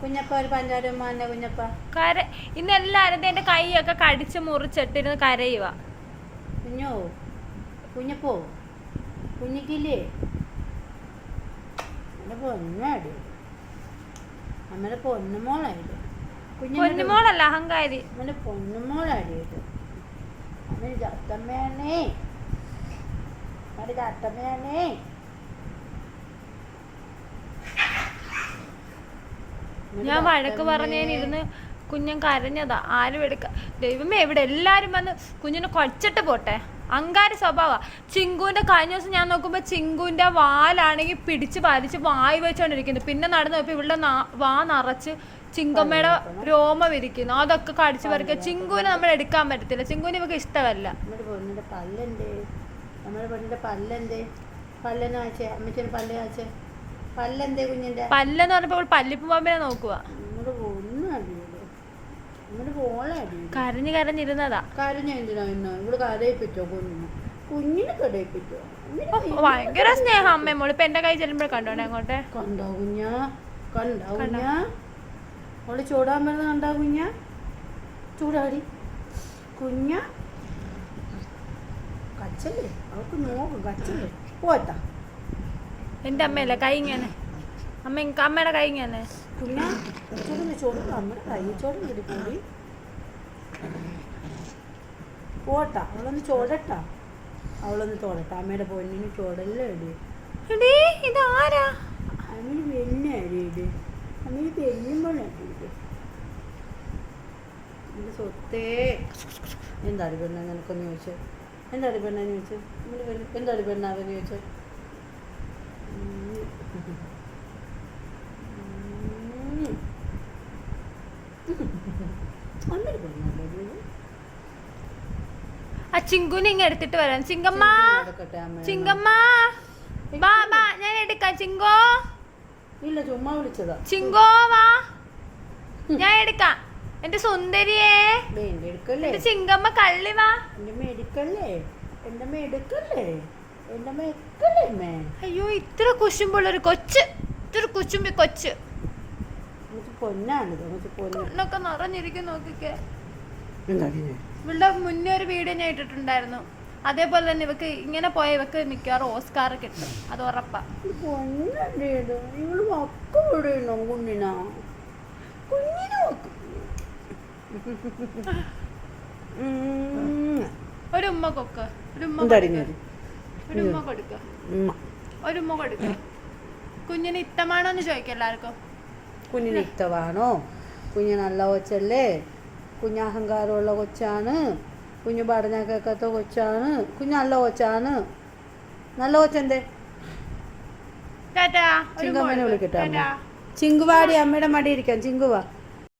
കുഞ്ഞപ്പ. ഒരു പഞ്ചാര കുഞ്ഞപ്പ. കര ഇന്ന് എല്ലാരും എന്റെ കൈയൊക്കെ കടിച്ച് മുറിച്ചിട്ടിരുന്ന് കരയുക കുഞ്ഞോ? കുഞ്ഞപ്പോ? കുഞ്ഞിക്കില്ലേ? എന്റെ പൊന്നാടി. അമ്മയുടെ പൊന്നുമോളായിട്ട് പൊന്നുമോളല്ല അഹങ്കാരി. അമ്മയുടെ പൊന്നുമോളാടിയിട്ട് അമ്മ ചത്തമ്മയാണേ അമ്മയുടെ ചത്തമ്മയാണേ ഞാൻ വഴക്ക് പറഞ്ഞതിനിരുന്ന് കുഞ്ഞൻ കരഞ്ഞതാ. ആരും എടുക്ക ദൈവമേ ഇവിടെ എല്ലാരും വന്ന് കുഞ്ഞിനെ കൊച്ചിട്ട് പോട്ടെ. അങ്കാരി സ്വഭാവ. ചിങ്കുവിന്റെ കഴിഞ്ഞ ദിവസം ഞാൻ നോക്കുമ്പോ ചിങ്കുവിന്റെ വാലാണെങ്കിൽ പിടിച്ച് വലിച്ച് വായി വെച്ചോണ്ടിരിക്കുന്നു. പിന്നെ നടന്നു പോയപ്പോ ഇവിടെ വാ നിറച്ച് ചിങ്കമ്മയുടെ രോമം ഇരിക്കുന്നു അതൊക്കെ കടിച്ചു പറിക്കുക. ചിങ്കുവിനെ നമ്മൾ എടുക്കാൻ പറ്റത്തില്ല. ചിങ്കുവിന് ഇവക്ക് ഇഷ്ടമല്ല. പല്ലെന്തേ? നമ്മുടെ പൊന്നിന്റെ പല്ലെന്തേ? പല്ലെന്ന് കാച്ചേ അമ്മച്ചിന്റെ പല്ല് കാച്ചേ പല്ലെന്തേ കുഞ്ഞിന്റെ? പല്ലെന്ന് പറഞ്ഞപ്പോൾ പല്ലിപ്പ് പാമ്പിനെ നോക്കുക പോളെ കരഞ്ഞു കരഞ്ഞിരുന്നതാ. കരഞ്ഞ എന്തിനാ ഇന്ന്? ഇവിടെ കരയിപ്പിച്ചോ കുഞ്ഞിനെ? കുഞ്ഞിനെ കരയിപ്പിച്ചോ? ഓ, ഭയങ്കര സ്നേഹം അമ്മ മോൾ. ഇപ്പൊ എന്റെ കൈ ചെല്ലുമ്പോഴേ കണ്ടോണേ അങ്ങോട്ടെ? കണ്ടോ കുഞ്ഞ? കണ്ടോ കുഞ്ഞ? അവൾ ചൂടാൻ വരുന്ന കണ്ടോ കുഞ്ഞാ? ചൂടാടി. കുഞ്ഞ? കച്ചല്ലേ? അവൾക്ക് നോക്കും കച്ചല്ലേ? പോട്ടാ എന്റെ അമ്മയല്ല? കൈ ഇങ്ങനെ. അമ്മ അമ്മയുടെ കൈ ഇങ്ങനെ. കുഞ്ഞ ചൂടുന്ന ചോട് നമ്മുടെ കൈ ചോടും പോട്ടാ. അവളൊന്ന് ചോടട്ട. അവളൊന്ന് തോടട്ട അമ്മയുടെ പൊന്നിന് ചോടല്ലേ ഇടി. എടീ ഇത് ആരാ? അമ്മന് വെണ്ണ അമ്മ പെണ്ണുമ്പോൾ എന്റെ സ്വത്തേ. എന്താ പെണ്ണ നിനക്കൊന്ന് ചോദിച്ചു? എന്താ പെണ്ണെന്ന് ചോദിച്ചു? എന്താ പെണ്ണ് പെണ്ണാവെന്ന് ചോദിച്ചു അമ്മയുടെ പെണ്ണല്ലേ ഇത്? ആ ചിങ്കുനെ ഇങ്ങ എടുത്തിട്ട് വരാം. ചിങ്കമ്മ ചിങ്കമ്മ. ബാ ബാ ഞാൻ എടുക്കാം. ചിങ്കോ. ഇല്ല ചുമ്മാ വിളിച്ചതാ. ചിങ്കോ വാ. ഞാൻ എടുക്കാം. എന്റെ സുന്ദരിയേ. എന്റെ ചിങ്കമ്മ കള്ളി വാ. എന്റെ മെടുക്കല്ലേ? എന്റെ മെടുക്കല്ലേ? എന്റെ മെക്കല്ലേ അയ്യോ ഇത്ര കുശുമ്പുള്ളൊരു കൊച്ച്. ഇത്ര കുശുമ്പി കൊച്ച്. പൊന്നാണിത് നമുക്ക് പൊന്ന്. കണ്ണൊക്കെ നിറഞ്ഞിരിക്കും നോക്കിക്കേ. എന്താണ് ഇവളുടെ മുന്നേ ഒരു വീഡിയോ ഞാൻ ഇട്ടിട്ടുണ്ടായിരുന്നു. അതേപോലെ തന്നെ ഇവക്ക് ഇങ്ങനെ പോയ ഇവക്ക് മിക്കവാറും ഓസ്കാർ കിട്ടും. അത് ഉറപ്പാ. പൊന്നല്ലേ ഇത്? ഇവൾ വക്ക വിടണോ കുഞ്ഞിനാ? കുഞ്ഞിനെ വക്ക് ഉം. ഒരു ഉമ്മ കൊക്ക്. ഒരു ഉമ്മ എന്താടി കൊടുക്ക്. ഒരു ഉമ്മ കൊടുക്ക. ഉമ്മ. ഒരു ഉമ്മ കൊടുക്ക. കുഞ്ഞിന് ഇഷ്ടമാണോ എന്ന് ചോദിക്കാം എല്ലാവർക്കും. കുഞ്ഞിന് ഇഷ്ടമാണോ? കുഞ്ഞ് നല്ല കൊച്ചല്ലേ? കുഞ്ഞ് അഹങ്കാരമുള്ള കൊച്ചാണ്. കുഞ്ഞ് പറഞ്ഞാൽ കേൾക്കാത്ത കൊച്ചാണ്. കുഞ്ഞ് നല്ല കൊച്ചാണ്. നല്ല കൊച്ചെന്തേ? ചിങ്കമ്മനെ വിളിക്കട്ടെ അമ്മ. ചിങ്കുവാടി അമ്മയുടെ മടി ഇരിക്കാം. ചിങ്കുവാ.